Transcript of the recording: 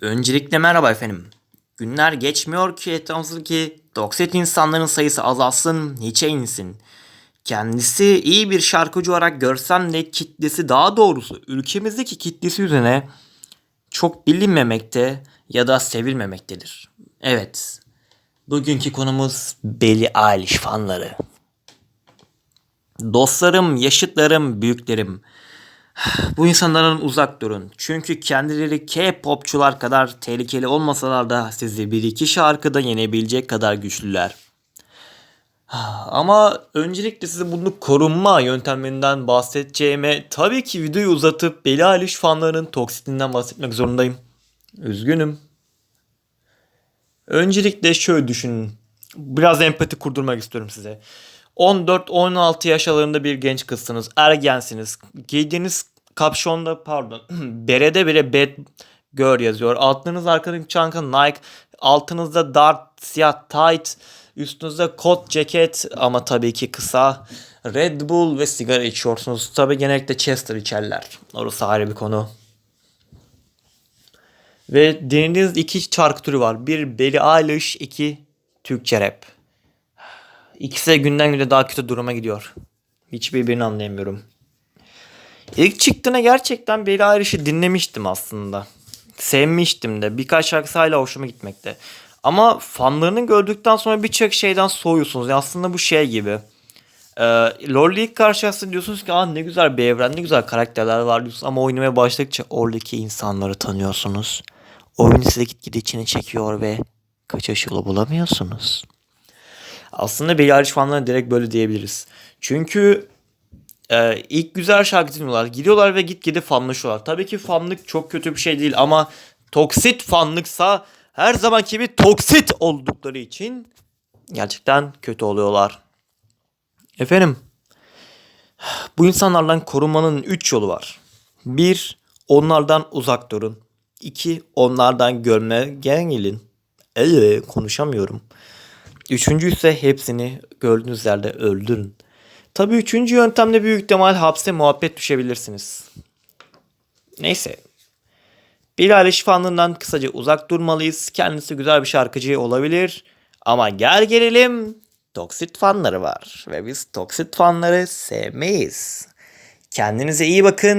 Öncelikle merhaba efendim. Günler geçmiyor ki etrafımızdaki toksit insanların sayısı azalsın, hiçe insin. Kendisi iyi bir şarkıcı olarak görsem de kitlesi daha doğrusu ülkemizdeki kitlesi üzerine çok bilinmemekte ya da sevilmemektedir. Evet, bugünkü konumuz Billie Eilish fanları. Dostlarım, yaşıtlarım, büyüklerim. Bu insanların uzak durun. Çünkü kendileri K-popçular kadar tehlikeli olmasalar da sizi bir iki şarkıda yenebilecek kadar güçlüler. Ama öncelikle size bunu korunma yöntemlerinden bahsedeceğime tabii ki videoyu uzatıp Billie Eilish fanlarının toksitinden bahsetmek zorundayım. Üzgünüm. Öncelikle şöyle düşünün. Biraz empati kurdurmak istiyorum size. 14-16 yaş aralarında bir genç kızsınız. Ergensiniz. Giydiğiniz kapşonda pardon berede bile bad girl yazıyor. Altınız arkadaki çanta Nike. Altınızda dark siyah tight. Üstünüzde kot ceket ama tabii ki kısa. Red Bull ve sigara içiyorsunuz. Tabii genellikle Chester içerler. Orası ayrı bir konu. Ve dinlediğiniz iki şarkı türü var. Bir Billie Eilish, iki Türkçe rap. İkisi de günden güne daha kötü duruma gidiyor. Hiçbirbirini anlayamıyorum. İlk çıktığına gerçekten Billie Eilish'i dinlemiştim aslında. Sevmiştim de. Birkaç şarkısı hala hoşuma gitmekte. Ama fanlarını gördükten sonra birçok şeyden soğuyorsunuz. Yani aslında bu şey gibi. Ee, LoL'le ilk karşılaştığında diyorsunuz ki Aa, ne güzel bir evren, ne güzel karakterler var diyorsunuz. Ama oynamaya başladıkça oradaki insanları tanıyorsunuz. Oyun size gitgide içine çekiyor ve kaçış yolu bulamıyorsunuz. Aslında Billie Eilish fanlarına direkt böyle diyebiliriz. Çünkü e, ilk güzel şarkı dinliyorlar. Gidiyorlar ve gitgide fanlaşıyorlar. Tabii ki fanlık çok kötü bir şey değil ama toksit fanlıksa her zamanki gibi toksit oldukları için gerçekten kötü oluyorlar. Efendim bu insanlardan korunmanın 3 yolu var. 1. Onlardan uzak durun. 2. Onlardan görmeye gelin. Eee konuşamıyorum. Üçüncü ise hepsini gördüğünüz yerde öldürün. Tabii üçüncü yöntemde büyük ihtimal hapse muhabbet düşebilirsiniz. Neyse. Billie Eilish fanlığından kısaca uzak durmalıyız. Kendisi güzel bir şarkıcı olabilir. Ama gel gelelim toksit fanları var. Ve biz toksit fanları sevmeyiz. Kendinize iyi bakın.